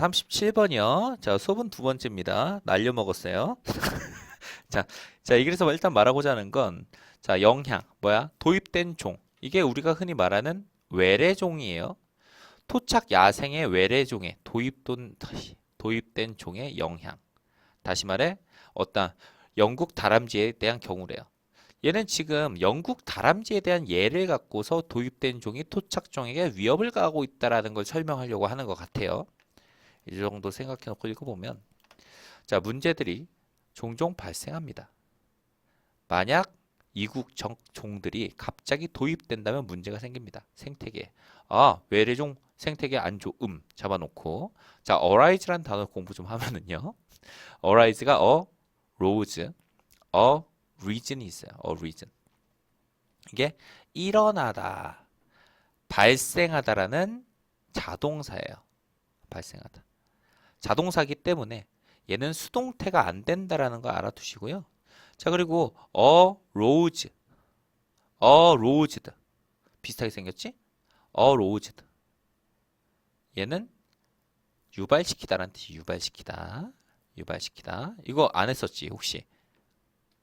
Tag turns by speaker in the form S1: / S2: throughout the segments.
S1: 37번이요. 자, 수업은 두 번째입니다. 날려 먹었어요. 자, 자, 이 그래서 일단 말하고자 하는 건, 자, 영향, 뭐야? 도입된 종. 이게 우리가 흔히 말하는 외래종이에요. 토착 야생의 외래종에 도입된, 도입된 종의 영향. 다시 말해, 어떤 영국 다람쥐에 대한 경우래요. 얘는 지금 영국 다람쥐에 대한 예를 갖고서 도입된 종이 토착종에게 위협을 가하고 있다라는 걸 설명하려고 하는 것 같아요. 이 정도 생각해 놓고 읽어보면 자 문제들이 종종 발생합니다. 만약 이국 정, 종들이 갑자기 도입된다면 문제가 생깁니다. 생태계. 아 외래종 생태계 안조 음 잡아놓고 자 arise란 단어 공부 좀 하면은요. arise가 a rose, a reason이 있어요. a reason. 이게 일어나다, 발생하다라는 자동사예요. 발생하다. 자동사기 때문에 얘는 수동태가 안 된다라는 거 알아두시고요. 자, 그리고 a rose, a rosed 비슷하게 생겼지? a rosed 얘는 유발시키다라는 뜻이 유발시키다. 유발시키다. 이거 안 했었지, 혹시?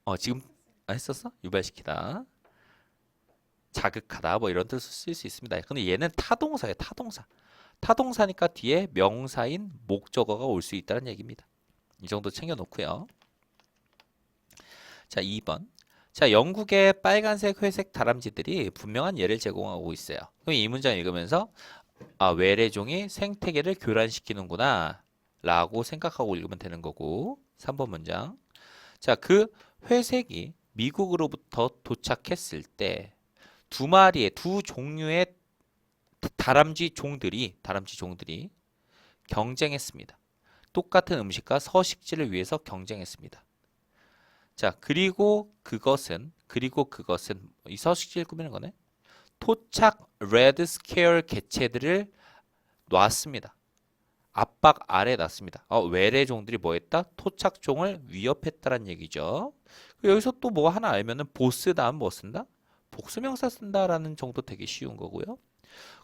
S1: 어, 지금 안 했었어? 유발시키다. 자극하다 뭐 이런 뜻을 쓸 수 있습니다. 근데 얘는 타동사예요. 타동사. 타동사니까 뒤에 명사인 목적어가 올 수 있다는 얘기입니다. 이 정도 챙겨 놓고요. 자, 2번. 자, 영국의 빨간색, 회색 다람쥐들이 분명한 예를 제공하고 있어요. 그럼 이 문장 읽으면서 아, 외래종이 생태계를 교란시키는구나 라고 생각하고 읽으면 되는 거고 3번 문장. 자, 그 회색이 미국으로부터 도착했을 때 두 마리의 두 종류의 다람쥐 종들이 다람쥐 종들이 경쟁했습니다. 똑같은 음식과 서식지를 위해서 경쟁했습니다. 자, 그리고 그것은 그리고 그것은 이 서식지를 꾸미는 거네. 토착 레드 스케어 개체들을 놨습니다. 압박 아래 놨습니다. 어, 외래 종들이 뭐 했다? 토착 종을 위협했다는 얘기죠. 여기서 또 뭐 하나 알면은 보스 다음 뭐 쓴다? 복수명사 쓴다라는 정도 되게 쉬운 거고요.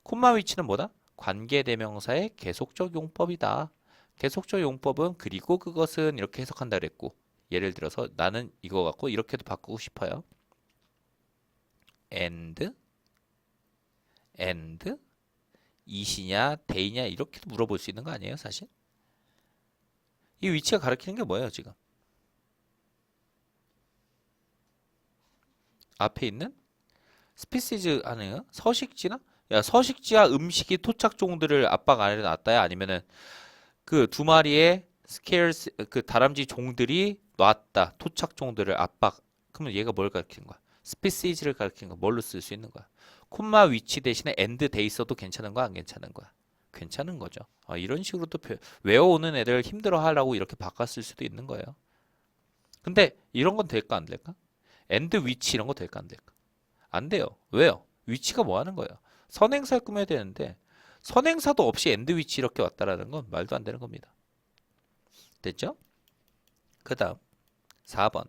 S1: 콤마 위치는 뭐다? 관계대명사의 계속적 용법이다. 계속적 용법은 그리고 그것은 이렇게 해석한다 그랬고 예를 들어서 나는 이거 갖고 이렇게도 바꾸고 싶어요. and and 이시냐 데이냐 이렇게도 물어볼 수 있는 거 아니에요 사실? 이 위치가 가리키는 게 뭐예요 지금? 앞에 있는 스피시즈 아니에요? 서식지나? 야 서식지와 음식이 토착 종들을 압박 아래 놨다야 아니면은 그 두 마리의 스케일스 그 다람쥐 종들이 놨다 토착 종들을 압박 그러면 얘가 뭘 가리키는 거야? 스피시즈를 가리키는 거 뭘로 쓸 수 있는 거야? 콤마 위치 대신에 엔드 돼 있어도 괜찮은 거야 안 괜찮은 거야? 괜찮은 거죠. 아, 이런 식으로 또 표- 외워오는 애들 힘들어 하려고 이렇게 바꿨을 수도 있는 거예요. 근데 이런 건 될까 안 될까? 엔드 위치 이런 거 될까 안 될까? 안 돼요. 왜요? 위치가 뭐 하는 거예요? 선행사를 꾸며야 되는데 선행사도 없이 엔드 위치 이렇게 왔다라는 건 말도 안 되는 겁니다. 됐죠? 그 다음 4번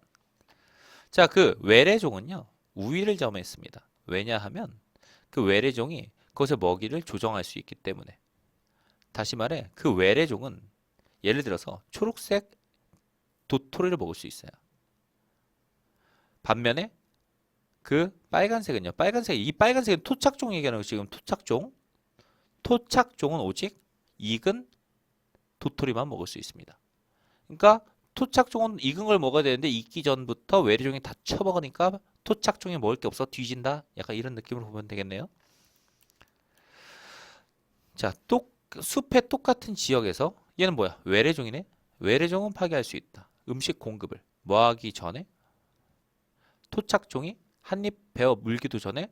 S1: 자 그 외래종은요 우위를 점했습니다. 왜냐하면 그 외래종이 그것의 먹이를 조정할 수 있기 때문에 다시 말해 그 외래종은 예를 들어서 초록색 도토리를 먹을 수 있어요. 반면에 그 빨간색은요. 빨간색 이 빨간색은 토착종 얘기하는 거 지금 토착종. 토착종은 오직 익은 도토리만 먹을 수 있습니다. 그러니까 토착종은 익은 걸 먹어야 되는데 익기 전부터 외래종이 다 쳐먹으니까 토착종이 먹을 게 없어 뒤진다. 약간 이런 느낌으로 보면 되겠네요. 자, 똑 숲의 똑같은 지역에서 얘는 뭐야? 외래종이네. 외래종은 파괴할 수 있다. 음식 공급을 뭐 하기 전에 토착종이 한 입 베어 물기도 전에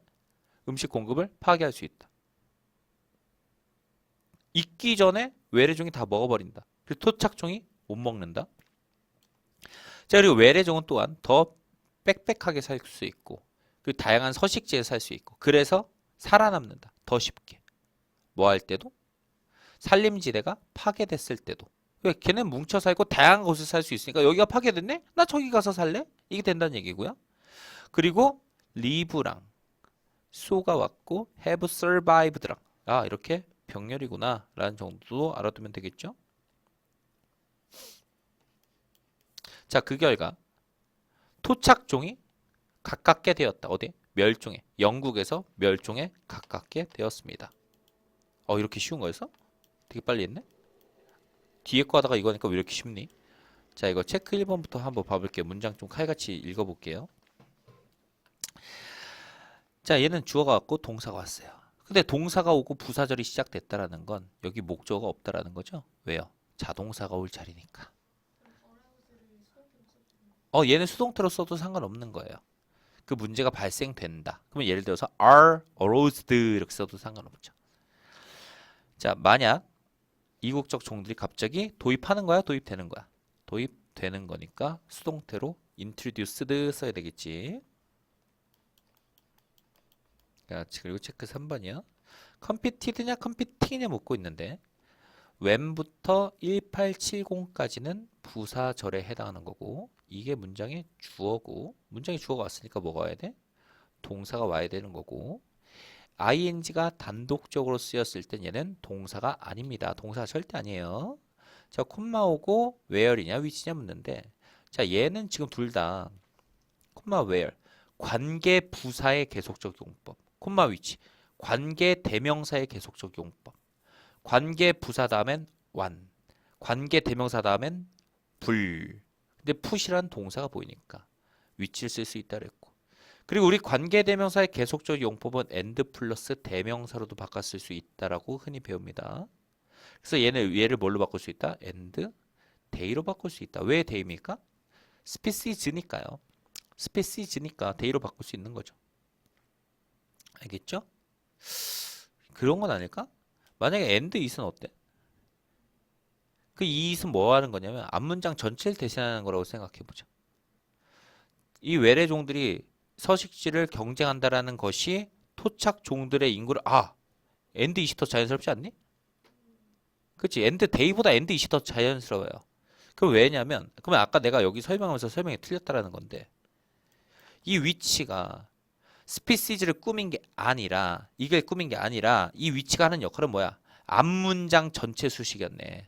S1: 음식 공급을 파괴할 수 있다. 익기 전에 외래종이 다 먹어버린다. 그리고 토착종이 못 먹는다. 자 그리고 외래종은 또한 더 빽빽하게 살 수 있고 그리고 다양한 서식지에 살 수 있고 그래서 살아남는다. 더 쉽게. 뭐 할 때도 산림지대가 파괴됐을 때도 왜 걔는 뭉쳐 살고 다양한 곳을 살 수 있으니까 여기가 파괴됐네? 나 저기 가서 살래? 이게 된다는 얘기고요. 그리고 리브랑 so가 왔고 have survived랑. 아 이렇게 병렬이구나 라는 정도 알아두면 되겠죠? 자 그 결과 토착종이 가깝게 되었다. 어디? 멸종에 영국에서 멸종에 가깝게 되었습니다. 어 이렇게 쉬운 거였어? 되게 빨리 했네? 뒤에 거 하다가 이거니까 왜 이렇게 쉽니? 자 이거 체크 1번부터 한번 봐볼게요. 문장 좀 칼같이 읽어볼게요. 자, 얘는 주어가 왔고 동사가 왔어요. 근데 동사가 오고 부사절이 시작됐다라는 건 여기 목적어가 없다라는 거죠. 왜요? 자동사가 올 자리니까. 어, 얘는 수동태로 써도 상관없는 거예요. 그 문제가 발생된다. 그러면 예를 들어서 are aroused 이렇게 써도 상관없죠. 자, 만약 이국적 종들이 갑자기 도입하는 거야, 도입되는 거야? 도입되는 거니까 수동태로 introduced 써야 되겠지. 자, 그리고 체크 3번이요. 컴피티드냐 컴피팅이냐 묻고 있는데 when부터 1870까지는 부사절에 해당하는 거고 이게 문장의 주어고 문장의 주어가 왔으니까 뭐가 와야 돼? 동사가 와야 되는 거고 ing가 단독적으로 쓰였을 땐 얘는 동사가 아닙니다. 동사가 절대 아니에요. 자, 콤마 오고 where이냐 위치냐 묻는데 자, 얘는 지금 둘 다 콤마 where 관계 부사의 계속적 용법 콤마 위치 관계 대명사의 계속적 용법 관계 부사 다음엔 완 관계 대명사 다음엔 불 근데 푸시란 동사가 보이니까 위치를 쓸 수 있다 그랬고 그리고 우리 관계 대명사의 계속적 용법은 and 플러스 대명사로도 바꿔 쓸 수 있다라고 흔히 배웁니다. 그래서 얘는 얘를 뭘로 바꿀 수 있다? and day로 바꿀 수 있다. 왜 day입니까? 스피시즈니까요. 스피시즈니까 day로 바꿀 수 있는 거죠. 알겠죠? 그런 건 아닐까? 만약에 and is은 어때? 그 이잇은 뭐 하는 거냐면 앞문장 전체를 대신하는 거라고 생각해 보자. 이 외래종들이 서식지를 경쟁한다라는 것이 토착 종들의 인구를 아 엔드 이시 더 자연스럽지 않니? 그치 엔드 데이보다 엔드 이시 더 자연스러워요. 그럼 왜냐면 그러면 아까 내가 여기 설명하면서 설명이 틀렸다라는 건데 이 위치가 스피시즈를 꾸민 게 아니라 이걸 꾸민 게 아니라 이 위치가 하는 역할은 뭐야? 앞문장 전체 수식이었네.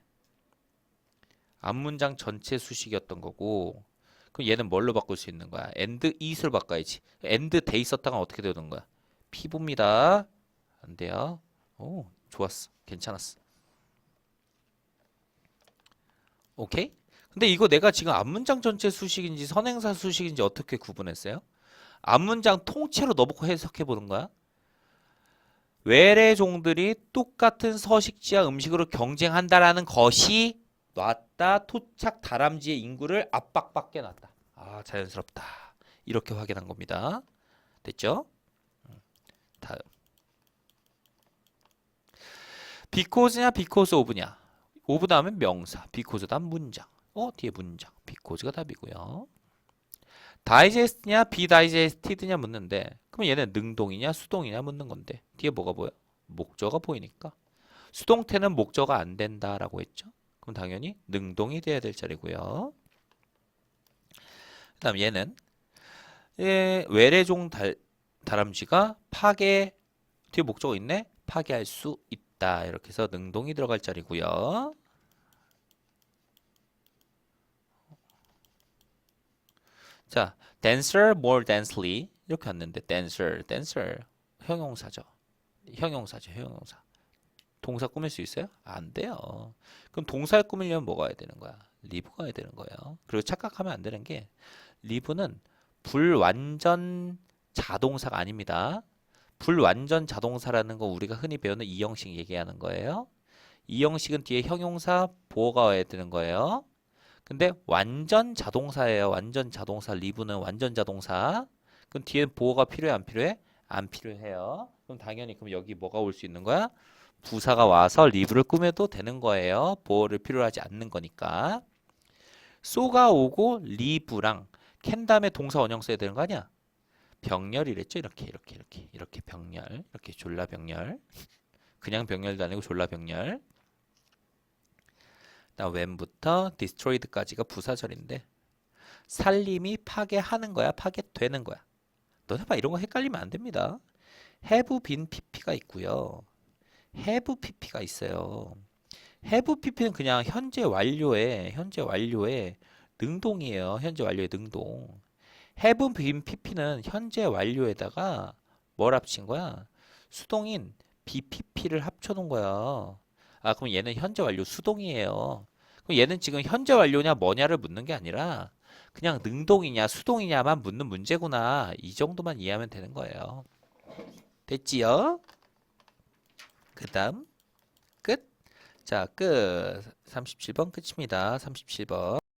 S1: 앞문장 전체 수식이었던 거고 그럼 얘는 뭘로 바꿀 수 있는 거야? and is로 바꿔야지. and day 썼다가 어떻게 되는 거야? 피부입니다. 안 돼요. 오, 좋았어. 괜찮았어. 오케이? 근데 이거 내가 지금 앞문장 전체 수식인지 선행사 수식인지 어떻게 구분했어요? 앞문장 통째로 넣어놓고 해석해 보는 거야. 외래종들이 똑같은 서식지와 음식으로 경쟁한다라는 것이 놨다 토착 다람쥐의 인구를 압박받게 놨다. 아 자연스럽다. 이렇게 확인한 겁니다. 됐죠? 음, 다음. 비코즈냐 비코즈 오브냐. 오브 다음엔 명사. 비코즈 다음 문장. 어 뒤에 문장. 비코즈가 답이고요. 다이제스트냐 비다이제스티드냐 묻는데 그러면 얘는 능동이냐 수동이냐 묻는 건데 뒤에 뭐가 보여? 목적어가 보이니까 수동태는 목적어가 안 된다라고 했죠. 그럼 당연히 능동이 돼야 될 자리고요. 그 다음 얘는 예, 외래종 달, 다람쥐가 파괴 뒤에 목적어 있네. 파괴할 수 있다. 이렇게 해서 능동이 들어갈 자리고요. 자, dancer more densely 이렇게 왔는데 dancer, dancer 형용사죠. 형용사죠, 형용사. 동사 꾸밀 수 있어요? 안 돼요. 그럼 동사를 꾸밀려면 뭐가 해야 되는 거야? 리브가 해야 되는 거예요. 그리고 착각하면 안 되는 게 리브는 불완전 자동사가 아닙니다. 불완전 자동사라는 거 우리가 흔히 배우는 이 형식 얘기하는 거예요. 이 형식은 뒤에 형용사 보어가 와야 되는 거예요. 근데 완전 자동사예요. 완전 자동사 리브는 완전 자동사. 그럼 뒤에 보어가 필요해 안 필요해? 안 필요해요. 그럼 당연히 그럼 여기 뭐가 올 수 있는 거야? 부사가 와서 리브를 꾸며도 되는 거예요. 보어를 필요로 하지 않는 거니까. 쏘가 오고 리브랑 캔 다음에 동사 원형 써야 되는 거 아니야? 병렬이랬죠. 이렇게 이렇게 이렇게 이렇게 병렬 이렇게 졸라 병렬 그냥 병렬도 아니고 졸라 병렬 나 when부터 destroyed까지가 부사절인데 살림이 파괴하는 거야 파괴되는 거야 너네 봐 이런 거 헷갈리면 안 됩니다 have been pp가 있고요 have pp가 있어요 have pp는 그냥 현재 완료에 현재 완료에 능동이에요. 현재 완료의 능동. have been pp는 현재 완료에다가 뭘 합친 거야? 수동인 BPP를 합쳐놓은 거야. 아, 그럼 얘는 현재 완료 수동이에요. 그럼 얘는 지금 현재 완료냐 뭐냐를 묻는 게 아니라 그냥 능동이냐 수동이냐만 묻는 문제구나. 이 정도만 이해하면 되는 거예요. 됐지요? 그 다음 끝. 자, 끝. 37번 끝입니다. 37번.